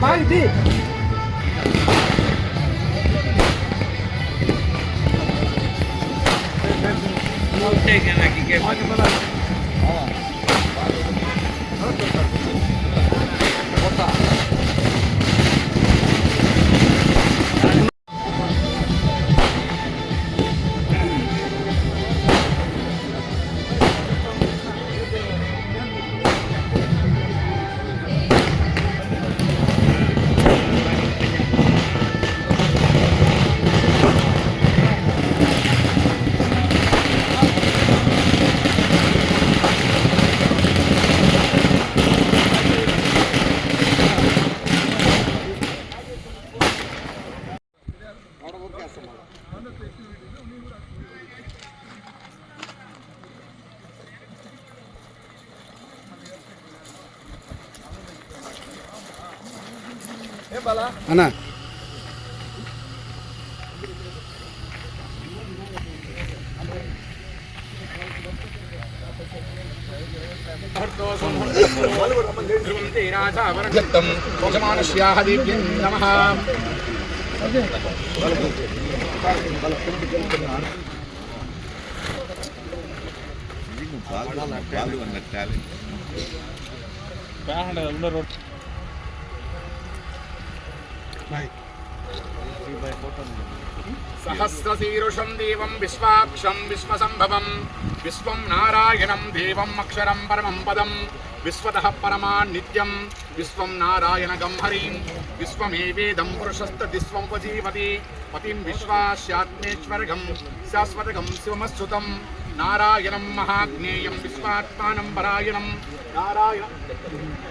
Vai, Bi! Não sei quem é que quer. Olha pra lá. అన్నా. యజమానస్యాహ దీప్యం నమః. సహస్రశీరుషం దేవం విశ్వాక్షం విశ్వసంభవం. విశ్వం నారాయణం దేవం అక్షరం పరమం పదం. విశ్వత పరమాన్నిత్యం విశ్వం నారాయణ గంహరీం విశ్వమేవేదం పురుషస్తదిస్వం ఉపజీవతి. పతిం విశ్వాస్యాత్మేశ్వరగం శాశ్వతగం శివమశ్రుతం నారాయణం మహాజ్ఞేయం విశ్వాత్మానం పరాయణం. నారాయణ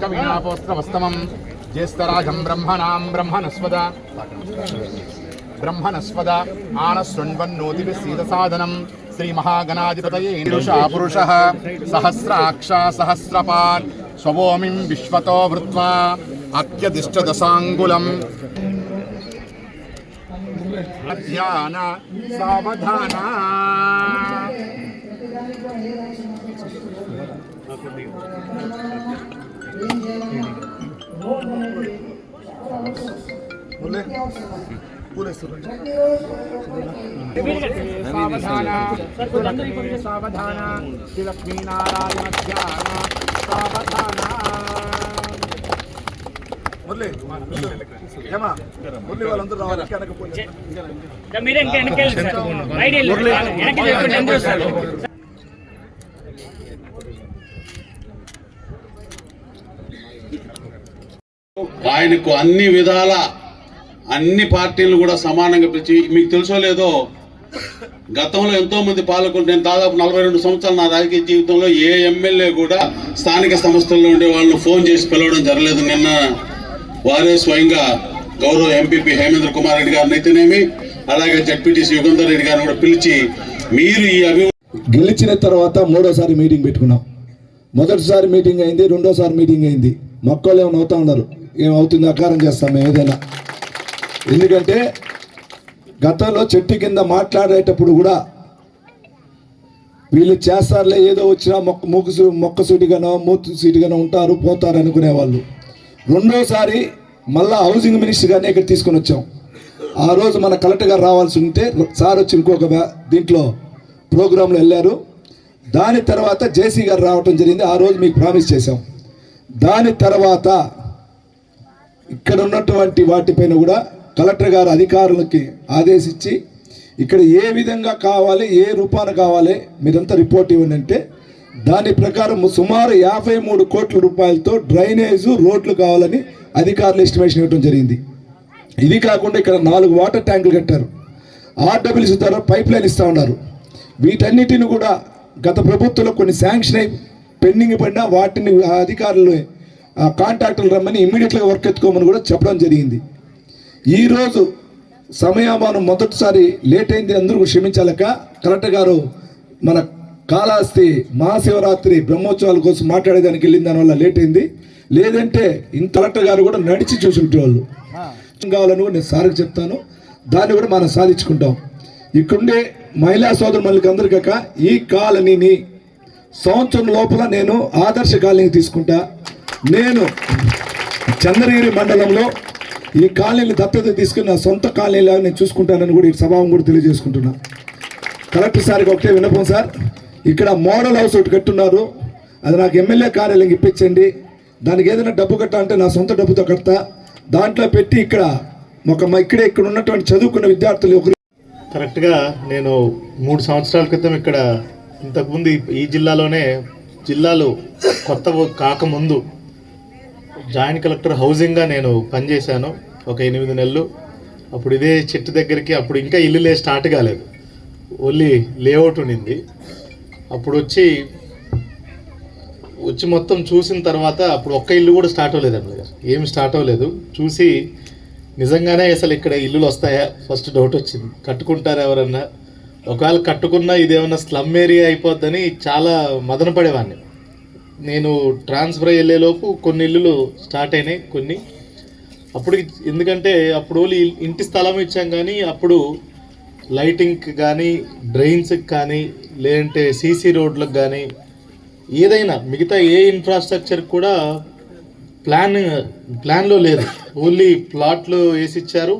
కవినాపోత్రవస్తమం జ్యేష్ఠరాజం బ్రహ్మణాం బ్రహ్మణస్వద బ్రహ్మణస్వద ఆనశృణ్వన్నోతి సీదసాదనం శ్రీ మహాగణాధిపతయే పురుష సహస్రాక్ష సహస్రపాన్ స్వోమిం విశ్వతో వృత్వా अत्यदिष्टदशाङ्गुलम् ध्यान सावधान। सावधान। श्री लक्ष्मीनारायण ध्यान మురళి ఏమా? మురళి వాళ్ళందరూ రావాలి ఆయనకు అన్ని విధాల అన్ని పార్టీలు కూడా సమానంగా పిలిచి మీకు తెలుసో లేదో గతంలో ఎంతో మంది పాలకులు నేను దాదాపు నలభై రెండు సంవత్సరాలు నా రాజకీయ జీవితంలో ఏ ఎమ్మెల్యే కూడా స్థానిక సంస్థల్లో ఉండే వాళ్ళని ఫోన్ చేసి పిలవడం జరగలేదు. నిన్న వారే స్వయంగా గౌరవ ఎంపీపీ హేమేంద్ర కుమార్ రెడ్డి గారిని అయితేనేమి అలాగే జడ్పీటీసీ యుగంధర్ రెడ్డి గారిని కూడా పిలిచి మీరు ఈ అభి గెలిచిన తర్వాత మూడోసారి మీటింగ్ పెట్టుకున్నాం. మొదటిసారి మీటింగ్ అయింది రెండోసారి మీటింగ్ అయింది. మొక్కలు ఏమైనా అవుతా ఉన్నారు? ఏమవుతుంది? అకారం చేస్తాం మేము ఏదైనా. ఎందుకంటే గతంలో చెట్టు కింద మాట్లాడేటప్పుడు కూడా వీళ్ళు చేస్తారులే ఏదో వచ్చినా మొక్క మొక్క సూటిగానో మూతు సీటుగానో ఉంటారు పోతారు అనుకునేవాళ్ళు. రెండోసారి మళ్ళా హౌసింగ్ మినిస్టర్ గారిని ఇక్కడ తీసుకొని వచ్చాం. ఆ రోజు మన కలెక్టర్ గారు రావాల్సి ఉంటే సార్ వచ్చి ఇంకొక దీంట్లో ప్రోగ్రాంలో వెళ్ళారు. దాని తర్వాత జేసీ గారు రావటం జరిగింది. ఆ రోజు మీకు ప్రామిస్ చేశాం. దాని తర్వాత ఇక్కడ ఉన్నటువంటి వాటిపైన కూడా కలెక్టర్ గారు అధికారులకి ఆదేశించి ఇక్కడ ఏ విధంగా కావాలి ఏ రూపాన కావాలి మీరంతా రిపోర్ట్ ఇవ్వండి అంటే దాని ప్రకారం సుమారు యాభై మూడు కోట్ల రూపాయలతో డ్రైనేజు రోడ్లు కావాలని అధికారులు ఎస్టిమేషన్ ఇవ్వడం జరిగింది. ఇది కాకుండా ఇక్కడ నాలుగు వాటర్ ట్యాంకులు కట్టారు. ఆర్డబ్ల్యూసీ ద్వారా పైప్ లైన్ ఇస్తూ ఉన్నారు. వీటన్నిటిని కూడా గత ప్రభుత్వంలో కొన్ని శాంక్షన్ అయి పెండింగ్ పడినా వాటిని అధికారులు ఆ కాంట్రాక్టర్లు రమ్మని ఇమ్మీడియట్గా వర్క్ ఎత్తుకోమని కూడా చెప్పడం జరిగింది. ఈరోజు సమయాభానం మొదటిసారి లేట్ అయింది. అందరూ క్షమించాలక కలెక్టర్ గారు మన కాళహస్తి మహాశివరాత్రి బ్రహ్మోత్సవాల కోసం మాట్లాడేదానికి వెళ్ళిన దానివల్ల లేట్ అయింది. లేదంటే ఇంత కలెక్టర్ గారు కూడా నడిచి చూసుంటేవాళ్ళు కావాలని కూడా నేను సార్కి చెప్తాను. దాన్ని కూడా మనం సాధించుకుంటాం. ఇక్కడుండే మహిళా సోదరు మళ్ళీ అందరికాక ఈ కాలనీని సంవత్సరం లోపల నేను ఆదర్శ కాలనీకి తీసుకుంటా. నేను చంద్రగిరి మండలంలో ఈ కాలనీని దత్తత తీసుకుని నా సొంత కాలనీలాగా నేను చూసుకుంటానని కూడా ఈ సభావం కూడా తెలియజేసుకుంటున్నా. కలెక్టర్ సార్కి ఒకటే విన్నపం సార్. ఇక్కడ మోడల్ హౌస్ ఒకటి కట్టున్నారు. అది నాకు ఎమ్మెల్యే కార్యాలయం ఇప్పించండి. దానికి ఏదైనా డబ్బు కట్టా అంటే నా సొంత డబ్బుతో కడతా. దాంట్లో పెట్టి ఇక్కడ ఒక ఇక్కడే ఇక్కడ ఉన్నటువంటి చదువుకున్న విద్యార్థులు ఒకరు కరెక్ట్గా నేను మూడు సంవత్సరాల క్రితం ఇక్కడ ఇంతకుముందు ఈ- జిల్లాలోనే జిల్లాలో కొత్త కాకముందు జాయింట్ కలెక్టర్ హౌసింగ్గా నేను పనిచేశాను ఒక ఎనిమిది నెలలు. అప్పుడు ఇదే చెట్టు దగ్గరికి అప్పుడు ఇంకా ఇల్లులే స్టార్ట్ కాలేదు. ఓన్లీ లేఅవుట్ ఉండింది. అప్పుడు వచ్చి వచ్చి మొత్తం చూసిన తర్వాత అప్పుడు ఒక్క ఇల్లు కూడా స్టార్ట్ అవ్వలేదు అన్నయ్య గారు. ఏమి స్టార్ట్ అవ్వలేదు. చూసి నిజంగానే అసలు ఇక్కడ ఇల్లులు వస్తాయా? ఫస్ట్ డౌట్ వచ్చింది. కట్టుకుంటారా ఎవరన్నా? ఒకవేళ కట్టుకున్నా ఇది స్లమ్ ఏరియా అయిపోద్దని చాలా మదన పడేవాడిని. నేను ట్రాన్స్ఫర్ అయ్యేలోపు కొన్ని ఇల్లులు స్టార్ట్ అయినాయి కొన్ని. అప్పుడు ఎందుకంటే అప్పుడు ఓన్లీ ఇంటి స్థలం ఇచ్చాం కానీ అప్పుడు లైటింగ్కి కానీ డ్రైన్స్కి కానీ లేదంటే సీసీ రోడ్లకు కానీ ఏదైనా మిగతా ఏ ఇన్ఫ్రాస్ట్రక్చర్ కూడా ప్లాన్ ప్లాన్లో లేదు. ఓన్లీ ప్లాట్లు వేసి ఇచ్చారు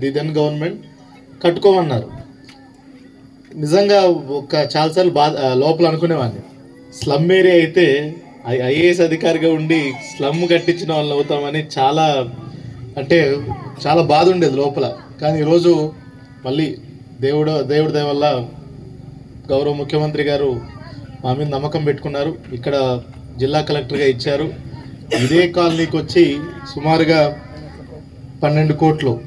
ది దెన్ గవర్నమెంట్ కట్టుకోమన్నారు. నిజంగా ఒక చాలాసార్లు బాధ లోపల అనుకునేవాడిని. స్లమ్ ఏరియా అయితే ఐఏఎస్ అధికారిగా ఉండి స్లమ్ కట్టించిన వాళ్ళు అవుతామని చాలా అంటే చాలా బాధ ఉండేది లోపల. కానీ ఈరోజు మళ్ళీ దేవుడు దేవుడి దయవల్ల గౌరవ ముఖ్యమంత్రి గారు మా మీద నమ్మకం పెట్టుకున్నారు. ఇక్కడ జిల్లా కలెక్టర్గా ఇచ్చారు. ఇదే కాలనీకి వచ్చి సుమారుగా పన్నెండు కోట్లు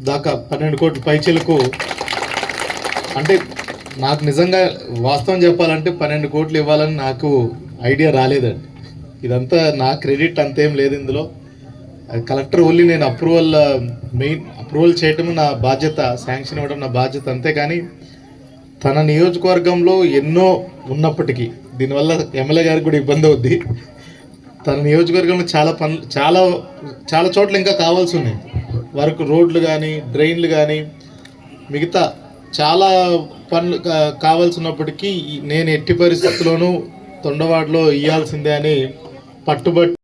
దాకా పన్నెండు కోట్ల పైచీలకు అంటే నాకు నిజంగా వాస్తవం చెప్పాలంటే పన్నెండు కోట్లు ఇవ్వాలని నాకు ఐడియా రాలేదండి. ఇదంతా నా క్రెడిట్ అంతేం లేదు ఇందులో. అది కలెక్టర్ ఓన్లీ నేను అప్రూవల్ మెయిన్ అప్రూవల్ చేయటం నా బాధ్యత శాంక్షన్ ఇవ్వడం నా బాధ్యత అంతే కానీ తన నియోజకవర్గంలో ఎన్నో ఉన్నప్పటికీ దీనివల్ల ఎమ్మెల్యే గారికి కూడా ఇబ్బంది అవుద్ది. తన నియోజకవర్గంలో చాలా పనులు చాలా చాలా చోట్ల ఇంకా కావాల్సి ఉన్నాయి. వరకు రోడ్లు కానీ డ్రైన్లు కానీ మిగతా చాలా పనులు కావాల్సినప్పటికీ కావాల్సి ఉన్నప్పటికీ నేను ఎట్టి పరిస్థితుల్లోనూ తొండవాడలో ఇవ్వాల్సిందే అని పట్టుబట్టి